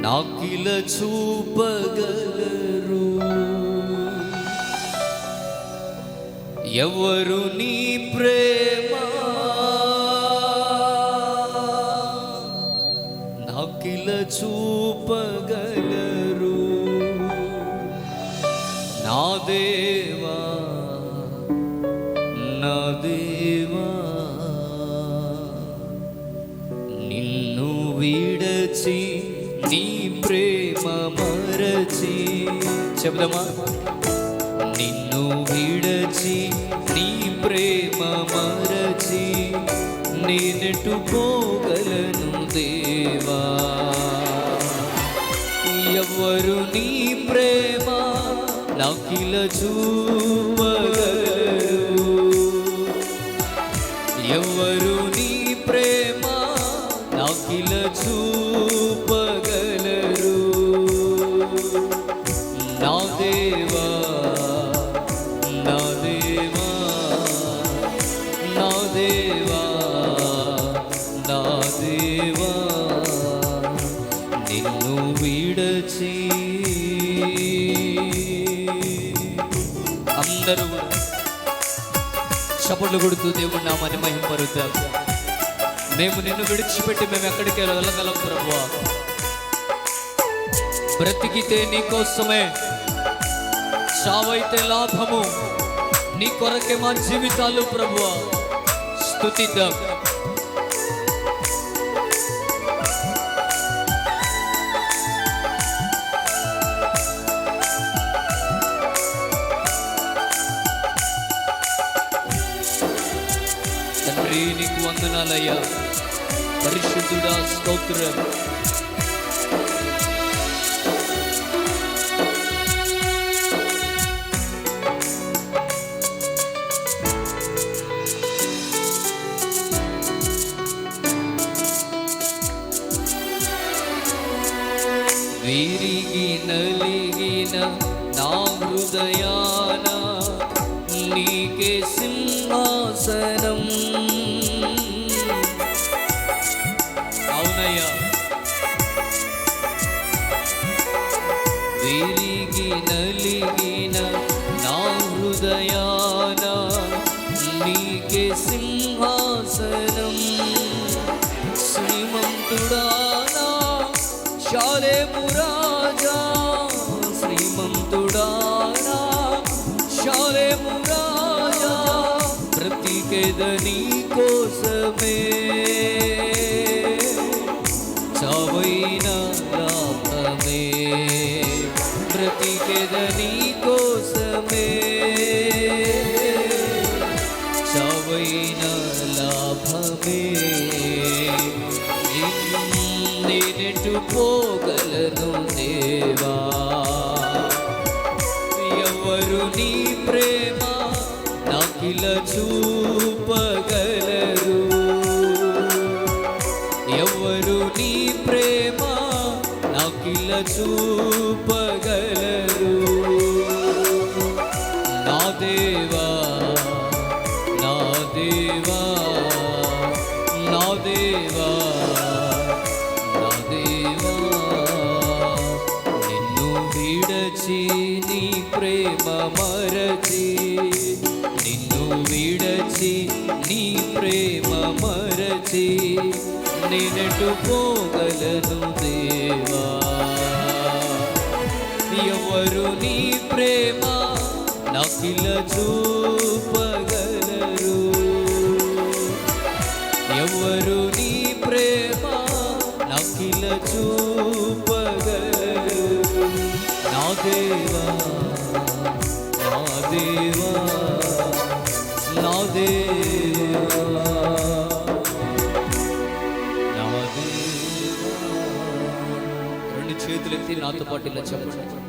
నాకిల చూపగలరు. ఎవరు నీ ప్రేమ? నాకిల చూపగలరు. నా దేవ చెబుదమా? నిన్ను విడచి నీ ప్రేమ మరచి నేనెటు పోగలను దేవా. ఎవరు నీ ప్రేమ నాకిల చూపగలరు ఎవరు నిలిచి అందరూ కూడా చప్పట్లు కొడుతూ దేవుడు నామాన్ని మహింపరుద్దాం మేము నిన్ను విడిచిపెట్టి మేము ఎక్కడికి వెళ్ళగలం ప్రభు బ్రతికితే నీ కోసమే చావైతే లాభము నీ కొరకే మా జీవితాలు ప్రభు స్థుతిద్దాం తండ్రి నీకు వందనాలయ్యా. పరిశుద్ధుడా స్తోత్రం. విరిగి నలిగిన నా హృదయాన నీకే సింహాసనం. విరిగి నా హృదయాన నీకే సింహాసనం. శ్రీమంతుడానా శాలే రాజా శ్రీమంతుడానా శాలే రాజా బ్రతికెదని కోసమే. చావైన బ్రతికెదని కోసమే. చావైన లాభమే. నేనెటు పోగలను దేవా. ఎవరు నీ ప్రేమ నాకిల చూపగలరు? ఎవరు నీ ప్రేమ నాకిల చూ నా దేవా నా దేవా నా దేవా నా దేవా నిన్ను విడచి నీ ప్రేమ మరచి నిన్ను విడచి నీ ప్రేమ మరచి నేనెటు పోగలను దేవా. ఎవరు నీ ప్రేమ నాకిల చూపగలరు. ఎవరు నీ ప్రేమ నాకిల చూపగలరు? నా దేవా నా దేవా నా దేవా నా దేవా. రెండు చేతులు ఎత్తి నాతో పాటు ఇలా చెప్పండి.